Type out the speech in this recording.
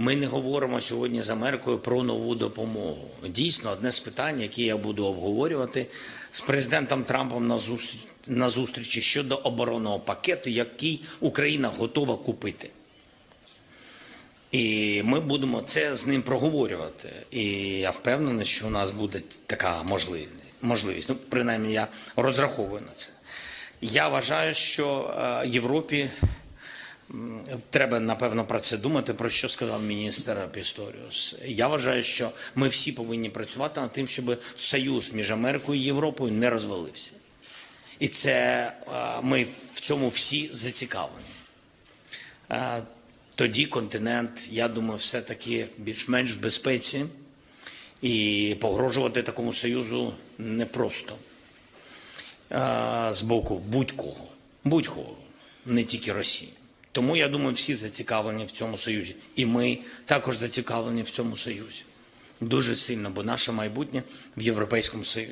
Ми не говоримо сьогодні з Америкою про нову допомогу. Дійсно, одне з питань, які я буду обговорювати з президентом Трампом на зустріч на зустрічі щодо оборонного пакету, який Україна готова купити. І ми будемо це з ним проговорювати. І я впевнений, що у нас буде така можливість. Ну, принаймні, я розраховую на це. Я вважаю, що е, Європі треба напевно про це думати, про що сказав міністр Пісторіус. Я вважаю, що ми всі повинні працювати над тим, щоб союз між Америкою і Європою не розвалився. І це е, ми в цьому всі зацікавлені. Е, Тоді континент, я думаю, все-таки більш-менш в безпеці, і погрожувати такому союзу непросто е, з боку будь-кого, будь-кого, не тільки Росії. Тому я думаю, всі зацікавлені в цьому союзі, і ми також зацікавлені в цьому союзі дуже сильно, бо наше майбутнє в Європейському Союзі.